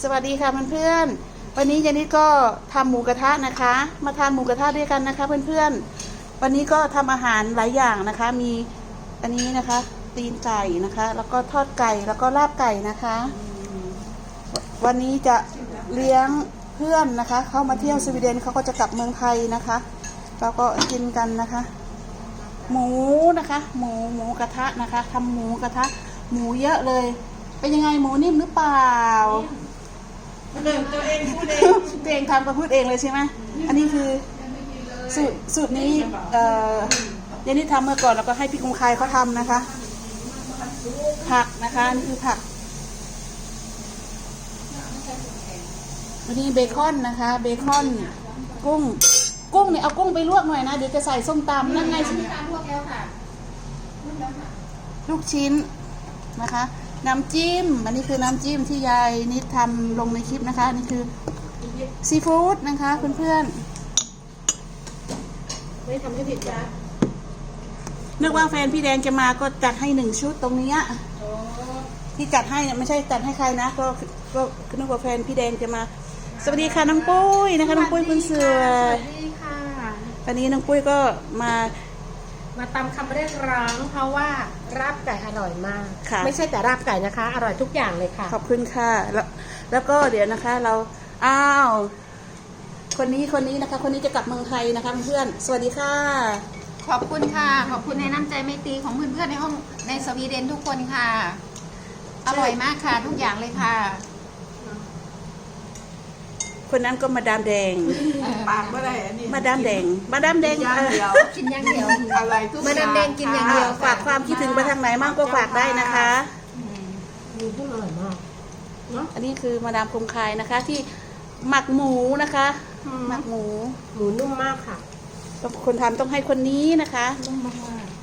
สวัสดีค่ะเพื่อนๆ วันนี้ยานิดก็ทำหมูกระทะนะคะ มาทานหมูกระทะด้วยกันนะคะเพื่อนๆ วันนี้ก็ทำอาหารหลายอย่างนะคะ มีอันนี้นะคะ ตีนไก่นะคะ แล้วก็ทอดไก่ แล้วก็ลาบไก่นะคะ วันนี้จะเลี้ยงเพื่อนนะคะ เข้ามาเที่ยวสวีเดนเขาก็จะกลับเมืองไทยนะคะ เราก็กินกันนะคะ หมูนะคะ หมูหมูกระทะนะคะทำหมูกระทะ หมูเยอะเลย เป็นยังไงหมูนิ่มหรือเปล่า พูดเองตัวเองทำก็พูดเองเลยใช่ไหมอันนี้คือสูตรสูตรนี้เอ่อเยนนี่ทำเมื่อก่อนแล้วก็ให้พี่กุงคายเขาทำนะคะ ผักนะคะนี่คือผักวันนี้เบคอนนะคะ เบคอน กุ้ง กุ้งเนี่ยเอากุ้งไปลวกหน่อยนะเดี๋ยวจะใส่ส้มตำนั่นไงการพวกแล้วค่ะ ลูกชิ้นนะคะ น้ำจิ้ม อันนี้คือน้ำจิ้มที่ยายนิดทำลงในคลิปนะคะอันนี่คือซีฟู้ดนะคะเพื่อนไม่ทำให้ผิดจ้ะๆนึกว่าแฟนพี่แดงจะมาก็จัดให้หนึ่งชุดตรงเนี้ยที่จัดให้เนี่ยไม่ใช่จัดให้ใครนะก็ก็ก็นึกว่าแฟนพี่แดงจะมา สวัสดีค่ะน้องปุ้ยนะคะน้องปุ้ยคุณเสือสวัสดีค่ะวันนี้น้องปุ้ยก็มา มาตามคำเรียกร้องเพราะว่าราบไก่อร่อยมาก ค่ะ ไม่ใช่แต่ราบไก่นะคะ อร่อยทุกอย่างเลยค่ะ ขอบคุณค่ะ แล้วแล้วก็เดี๋ยวนะคะเรา อ้าว คนนี้คนนี้นะคะ คนนี้จะกลับเมืองไทยนะคะเพื่อนๆสวัสดีค่ะ ขอบคุณค่ะ ขอบคุณในน้ำใจไม่ตรีของเพื่อนๆในห้องในสวีเดนทุกคนค่ะ อร่อยมากค่ะทุกอย่างเลยค่ะ คนนั้นก็มาดามแดง ปากเมื่อไหร่อันนี้มาดามแดง มาดามแดงย่างเอ่อเดียวกินอย่างเดียว อะไรทุกมาดามแดงกินอย่างเดียว ฝากความคิดถึงไปทางไหนมากก็ฝากได้นะคะ มีผู้อร่อยมากอันนี้คือมาดามคมคายนะคะ ที่หมักหมูนะคะ หมักหมู หมูนุ่มมากค่ะ คนทำต้องให้คนนี้นะคะ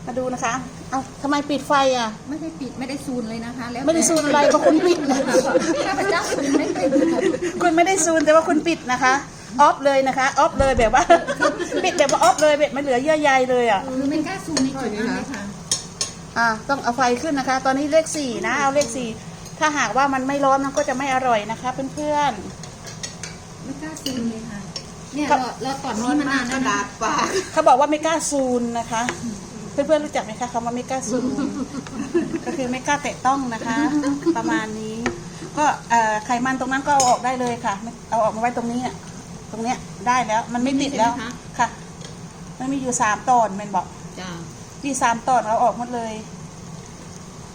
มาดูนะคะ เอ้าทำไมปิดไฟอะ ไม่ได้ปิดไม่ได้ซูนเลยนะคะ แล้วไม่ได้ซูนอะไรก็คุณปิดข้าพเจ้าซูนไม่เป็น คุณไม่ได้ซูนแต่ว่าคุณปิดนะคะออฟเลยนะคะออฟเลยแบบว่า ปิดแบบว่าออฟเลยแบบไม่เหลือเยื่อใยเลยอะคือไม่กล้าซูนในจุดนั้นเลยค่ะอ่าต้องเอาไฟขึ้นนะคะ ตอนนี้เลขสี่นะเอาเลขสี่ถ้าหากว่ามันไม่ร้อนมันก็จะไม่อร่อยนะคะเพื่อนไม่กล้าซูนเลยค่ะ เนี่ยเราเราตอนนี้มานานกแล้ระวดานะษปากๆเขาบอกว่าไม่กล้าซูนนะคะ เพื่อนๆรู้จักไหมคะคำว่าไม่กล้าซูนก็คือไม่กล้าแตะต้องนะคะ ประมาณนี้ ก็เอ่อไขมันตรงนั้นก็เอาออกได้เลยค่ะไม่เอาออกมาไว้ตรงนี้เนี่ยตรงเนี้ยได้แล้ว มันไม่ติดแล้วค่ะ มันมีอยู่สามตอนแมันบอกจ้ามีสามตอนเอาออกหมดเลย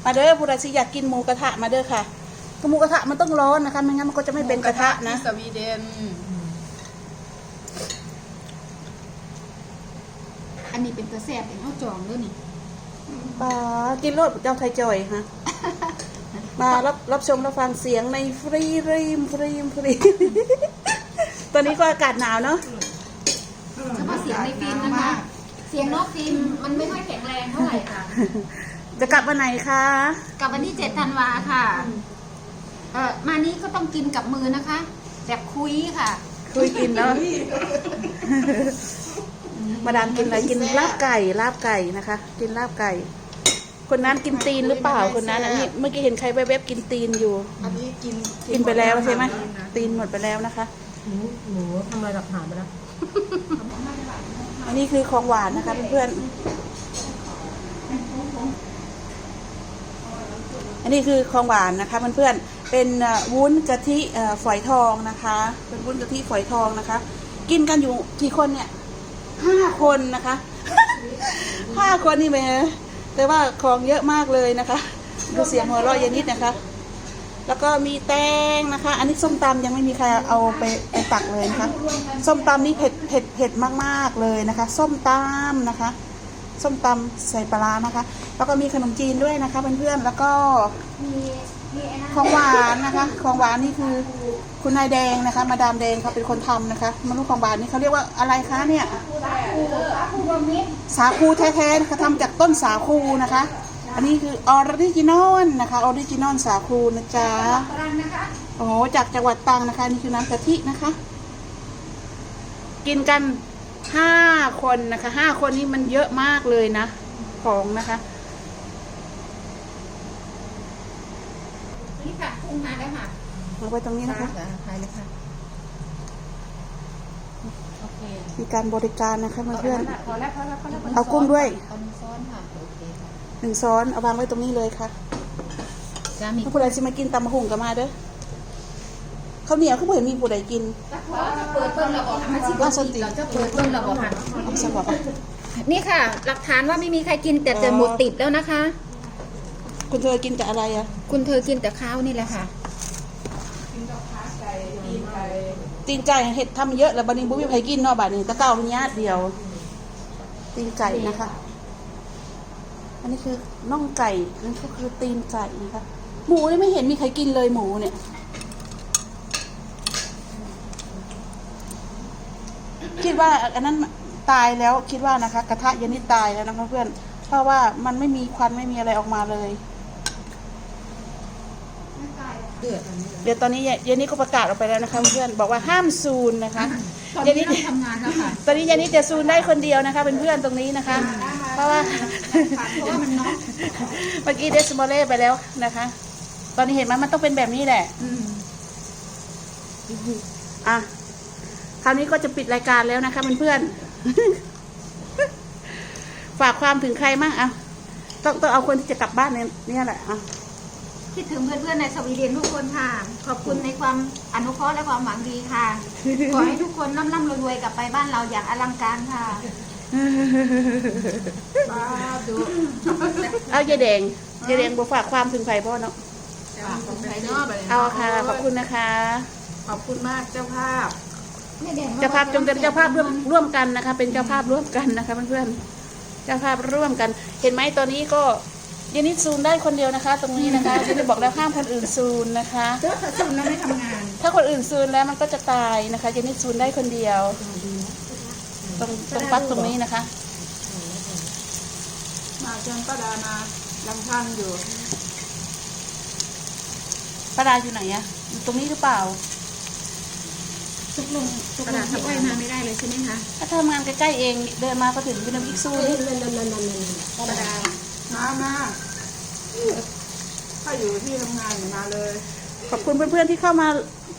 มาเด้อผู้ใดที่อยากกินหมูกระทะมาเด้อค่ะหมูกระทะมันต้องร้อนนะคะไม่งั้นมันก็จะไม่เป็นกระทะนะที่สวีเดนอันนี้เป็นตัวแซ่บเป็นข้าวจองด้วยนี่ปลากินรสเจ้าไทยจอยฮะ มารับรับชมรับฟังเสียงในฟรีริมฟรีมฟรีตอนนี้ก็อากาศหนาวเนาะเฉพาะเสียงในฟิล์มนะคะ เสียงนอกฟิล์มมันไม่ค่อยแข็งแรงเท่าไหร่ค่ะ จะกลับวันไหนคะกับวันที่7ธันวาค่ะ เออมานี้ก็ต้องกินกับมือนะคะ แบบคุยค่ะ คุยกินเนาะมาดามกินอะไรกินลาบไก่ลาบไก่นะคะ กินลาบไก่ คนนั้นกินตีนหรือเปล่าคนนั้นอันนี้เมื่อกี้เห็นใครแวบๆกินตีนอยู่ อันนี้กินกินไปแล้วใช่ไหมตีนหมดไปแล้วนะคะ หนูหนูทำลายหลักฐานไปแล้ว อันนี้คือของหวานนะคะเพื่อนๆอันนี้คือของหวานนะคะเพื่อนๆเป็นเอ่อวุ้นกะทิเอ่อฝอยทองนะคะ เป็นวุ้นกะทิฝอยทองนะคะ กินกันอยู่กี่คนเนี่ยห้าคนนะคะห้าคนนี่แหม แต่ว่าของเยอะมากเลยนะคะ ดูเสียงหัวเราะยนนิดนะคะ แล้วก็มีแตงนะคะ อันนี้ส้มตำยังไม่มีใครเอาไปไปตักเลยนะคะส้มตำนี่เผ็ดเผ็ดเผ็ดมากๆเลยนะคะ ส้มตำนะคะ ส้มตำใส่ปลานะคะ แล้วก็มีขนมจีนด้วยนะคะเพื่อนๆแล้วก็มี ของหวานนะคะ ของหวานนี่คือคุณนายแดงนะคะ มาดามแดงเขาเป็นคนทำนะคะมนุษย์ของหวานนี่เขาเรียกว่าอะไรคะเนี่ยสาคูแท้ๆนะคะทำจากต้นสาคูนะคะ อันนี้คือออริจินอลนะคะออริจินอลสาคูนะจ๊ะตรังนะคะโอ้โหจากจังหวัดตรังนะคะ นี่คือน้ำกะทินะคะ กินกันห้าคนนะคะห้าคนนี้มันเยอะมากเลยนะ ของนะคะ นี่ค่ะพุ่งมาแล้วค่ะอเอาไว้ตรงนี้นะคะถ่ายเลยค่ะ โอเคมีการบริการนะคะเพื่อนพอแล้วพอแล้วพอแล้วเอากุ้งด้วยเอาหนึ่งซ้อนค่ะ โอเคค่ะๆหนึ่งซ้อนเอาวางไว้ตรงนี้เลยค่ะจะมีถ้าผู้ใดจะมากินตำมะฮุ่งก็มาเด้อข้าวเหนียวเขาบอกเห็นมีผู้ใดกินเปิดเพิ่มระบบมันสิว่าสติเราจะเปิดเพิ่มระบบค่ะเอาสำหรับอะนี่ค่ะ หลักฐานว่าไม่มีใครกินแต่อ๋อจะหมดติดแล้วนะคะ คุณเธอกินแต่อะไรอะ คุณเธอกินแต่ข้าวนี่แหละค่ะ ตีนไก่เห็ดทำเยอะแล้วบัดนี้บุ้มีใครกินเนาะบัดนี้ตะเก้าเป็นญาติเดียว ตีนไก่นะคะ อันนี้คือน่องไก่นั่นก็คือตีนไก่นะคะ หมูนี่ไม่เห็นมีใครกินเลยหมูเนี่ยคิดว่าอันนั้นตายแล้วคิดว่านะคะ กระทะยันนี่ตายแล้วนะคะเพื่อนเพราะว่ามันไม่มีควันไม่มีอะไรออกมาเลย เดี๋ยวตอนนี้เย็นนี้ก็ประกาศออกไปแล้วนะคะเพื่อนบอกว่าห้ามซูนนะคะเย็นนี้ทำงานแล้วค่ะตอนนี้เย็นนี้จะซูนได้คนเดียวนะคะเป็นเพื่อนตรงนี้นะคะ เพราะว่าเพราะว่ามันน็อกเมื่อกี้เดสโมเล่ไปแล้วนะคะ ตอนนี้เห็นไหมมันต้องเป็นแบบนี้แหละอืมอะคราวนี้ก็จะปิดรายการแล้วนะคะเพื่อนๆฝากความถึงใครมั่งอะต้องต้องเอาคนที่จะกลับบ้านเนี่ยเนี่ยแหละอะ คิดถึงเพื่อนๆในสวีเดนทุกคนค่ะ ขอบคุณในความอนุเคราะห์และความหวังดีค่ะ ขอให้ทุกคนร่ำร่ำรวยๆกลับไปบ้านเราอย่างอลังการค่ะป้าดูเอายายแดงยายแดงบอกฝากความถึงใครพ่อเนาะฝากของใครเนาะบัดนี้เอาค่ะ ขอบคุณนะคะ ขอบคุณมากเจ้าภาพเจ้าภาพจงเป็นเจ้าภาพร่วมร่วมกันนะคะ เป็นเจ้าภาพร่วมกันนะคะเพื่อนๆเจ้าภาพร่วมกัน เห็นไหมตอนนี้ก็ เยนนิดซูนได้คนเดียวนะคะ ตรงนี้นะคะเยนนิดบอกแล้วห้ามคนอื่นซูนนะคะ เจ้าถ้าซุนแล้วไม่ทำงานถ้าคนอื่นซูนแล้วมันก็จะตายนะคะเยนนิดซูนได้คนเดียว ตรงตรงปลั๊กตรงนี้นะคะ มาเชิญป้าดามาลำพันอยู่ป้าดาอยู่ไหนอะอยู่ตรงนี้หรือเปล่าทุกลงทุกลงที่อ้อยมาไม่ได้เลยใช่ไหมคะถ้าทำงานใกล้ๆเองเดินมาก็ถึงยูนมิกซูนี่ป้าดา มามาถ้าอยู่ที่ทำงานมาเลย ขอบคุณเพื่อนๆที่เข้ามา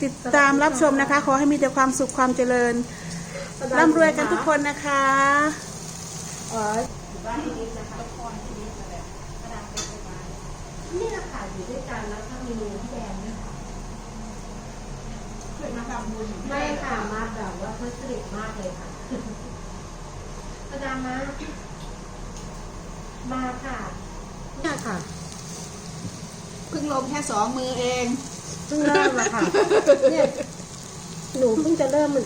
ติดตามรับชมนะคะ ขอให้มีแต่ความสุขความเจริญร่ำรวยกันทุกคนนะคะนี่แหละค่ะอยู่ด้วยกันแล้วถ้ามีพี่แดงเนี่ยเคยมาทำบุญไม่ค่ะมาแบบว่าเพื่อสนิทมากเลยค่ะอาจารย์มา มาค่ะเนี่ยค่ะเพิ่งลงแค่สองมือเอง เพิ่งเริ่มอะค่ะ เนี่ย หนูเพิ่งจะเริ่มมัน